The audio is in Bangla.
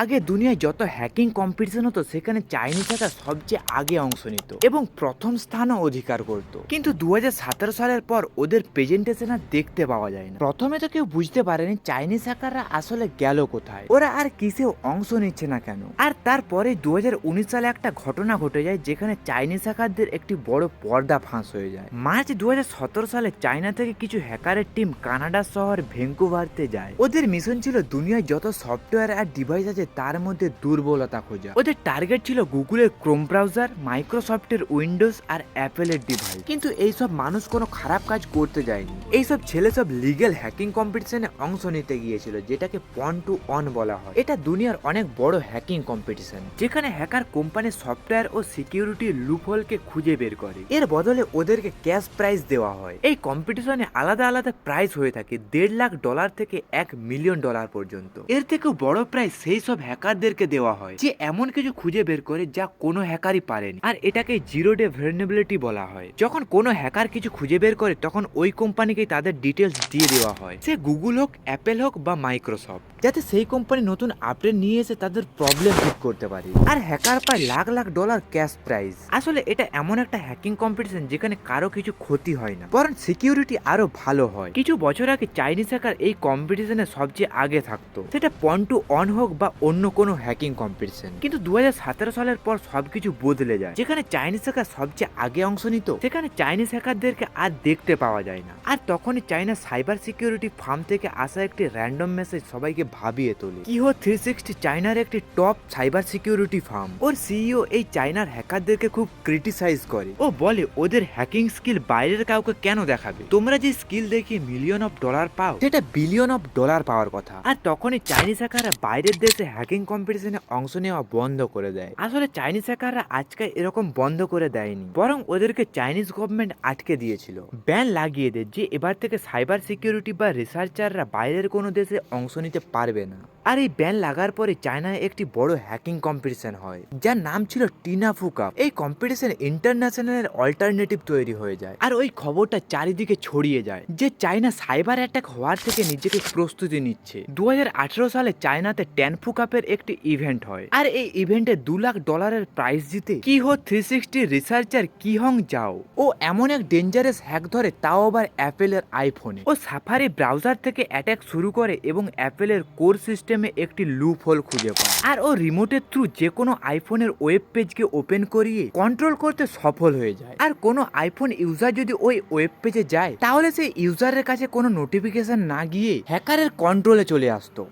আগে দুনিয়ায় যত হ্যাকিং কম্পিটিশন হতো, সেখানে চাইনিজ হ্যাকার সবচেয়ে আগে অংশ নিত এবং প্রথম স্থানও অধিকার করত। কিন্তু দু হাজার সতেরো সালের পর ওদের প্রেজেন্টেশন আর দেখতে পাওয়া যায় না। প্রথমে তো কেউ বুঝতে পারেনি চাইনিজ হ্যাকাররা আসলে গেল কোথায়। ওরা আর কিসেও অংশ নিচ্ছে না কেন? আর তারপরে দু হাজার উনিশ সালে একটা ঘটনা ঘটে যায়, যেখানে চাইনিজ হ্যাকারদের একটি বড় পর্দা ফাঁস হয়ে যায়। মার্চ দু হাজার সতেরো সালে চায়না থেকে কিছু হ্যাকারের টিম কানাডা শহর ভেঙ্কুভারতে যায়। ওদের মিশন ছিল দুনিয়ায় যত সফটওয়্যার আর ডিভাইস আছে তার মধ্যে দুর্বলতা খোঁজা। ওদের টার্গেট ছিল গুগলের ক্রোম ব্রাউজার মাইক্রোসফটের উইন্ডোজ আর অ্যাপেলের ডিভাইস কিন্তু এইসব মানুষ কোনো খারাপ কাজ করতে যায়নি। এইসব ছেলে সব লিগেল হ্যাকিং কম্পিটিশনে অংশ নিতে গিয়েছিল যেটাকে পন টু অন বলা হয়। এটা দুনিয়ার অনেক বড় হ্যাকিং কম্পিটিশন যেখানে হ্যাকার কোম্পানির সফটওয়্যার ও সিকিউরিটি লুপহোলকে খুঁজে বের করে। এর বদলে ওদেরকে ক্যাশ প্রাইজ দেওয়া হয়। এই কম্পিটিশনে আলাদা আলাদা প্রাইজ হয়ে থাকে দেড় লাখ ডলার থেকে এক মিলিয়ন ডলার পর্যন্ত। এর থেকেও বড় প্রাইজ সেই সব হ্যাকারদেরকে দেওয়া হয়, যে এমন কিছু খুঁজে বের করে যা কোনো হ্যাকারই পারেনি। আর এটাকে জিরো ডে ভেলনেবিলিটি বলা হয়। যখন কোনো হ্যাকার কিছু খুঁজে বের করে, তখন ওই কোম্পানিকে তাদের ডিটেলস দিয়ে দেওয়া হয়। সে গুগল হোক, অ্যাপেল হোক বা মাইক্রোসফট, যাতে সেই কোম্পানি নতুন আপডেট নিয়ে এসে তাদের প্রবলেম ঠিক করতে পারে। আর হ্যাকার পায় lakh lakh dollar cash prize আসলে এটা এমন একটা হ্যাকিং কম্পিটিশন যেখানে কারও কিছু ক্ষতি হয় না, বরং সিকিউরিটি আরও ভালো হয়। কিছু বছর আগে চাইনিজ হ্যাকার এই কম্পিটিশনে সবচেয়ে আগে থাকতো। সেটা পন টু অন হোক বা অন্য কোনো হ্যাকিং কম্পিটিশন কিন্তু দু হাজার সতেরো সালের পর সবকিছু বদলে যায়। যেখানে চাইনিজ হ্যাকার সবচেয়ে আগে অংশ নিত, সেখানে চাইনিজ হ্যাকারদেরকে আর দেখতে পাওয়া যায় না। আর তখনই চাইনা সাইবার সিকিউরিটি ফার্ম থেকে আসা একটি র্যান্ডম মেসেজ সবাইকে ভাবিয়ে তোলে। কিহো থ্রি সিক্সটি চাইনার একটি টপ সাইবার সিকিউরিটি ফার্ম ওর সিইও এই চাইনার হ্যাকারদেরকে খুব ক্রিটিসাইজ করে। ও বলে, ওদের হ্যাকিং স্কিল বাইরের কাউকে কেন দেখাবে? তোমরা যে স্কিল দেখিয়ে মিলিয়ন অফ ডলার পাও, সেটা বিলিয়ন অফ ডলার পাওয়ার কথা। আর তখনই চাইনিজ হ্যাকাররা বাইরের দেশে হ্যাকিং কম্পিটিশনে অংশ নেওয়া বন্ধ করে দেয়। আসলে চাইনিজ হ্যাকাররা আজকে এরকম বন্ধ করে দেয়নি। বরং ওদেরকে চাইনিজ গভর্নমেন্ট আটকে দিয়েছিল। ব্যান লাগিয়ে দেয় যে এবার থেকে সাইবার সিকিউরিটি বা রিসার্চাররা বাইরের কোনো দেশে অংশ নিতে পারবে না। আর এই ব্যান লাগার পরে চায়নায় একটি বড় হ্যাকিং কম্পিটিশন হয়, যার নাম ছিল টিনাফু কাপ এই কম্পিটিশন ইন্টারন্যাশনাল অল্টারনেটিভ তৈরি হয়ে যায় আর ওই খবরটা চারিদিকে ছড়িয়ে যায় যে চায়না সাইবার অ্যাটাক হওয়ার থেকে নিজেকে প্রস্তুতি নিচ্ছে। দু হাজার আঠেরো সালে চায়নাতে ট্যানফু কাপের একটি ইভেন্ট হয় আর এই ইভেন্টে দু লাখ ডলারের প্রাইজ জিতে কি হো থ্রি সিক্সটি রিসার্চার কি হং যাও ও এমন এক ডেঞ্জারাস হ্যাক ধরে তাও আবার অ্যাপেলের আইফোনে। ও সাফারি ব্রাউজার থেকে অ্যাটাক শুরু করে এবং অ্যাপেলের কোর সিস্টেমে একটি লুপ হোল খুঁজে পায় আর ও রিমোটের থ্রু যে কোনো আইফোনের ওয়েব পেজকে ওপেন করিয়ে কন্ট্রোল করতে সফল হয়ে যায়। আর কোনো আইফোন ইউজার যদি ওই ওয়েব পেজে যায়, তাহলে সেই ইউজারের কাছে কোনো নোটিফিকেশন না গিয়ে হ্যাকারের কন্ট্রোলে চলে আসতো।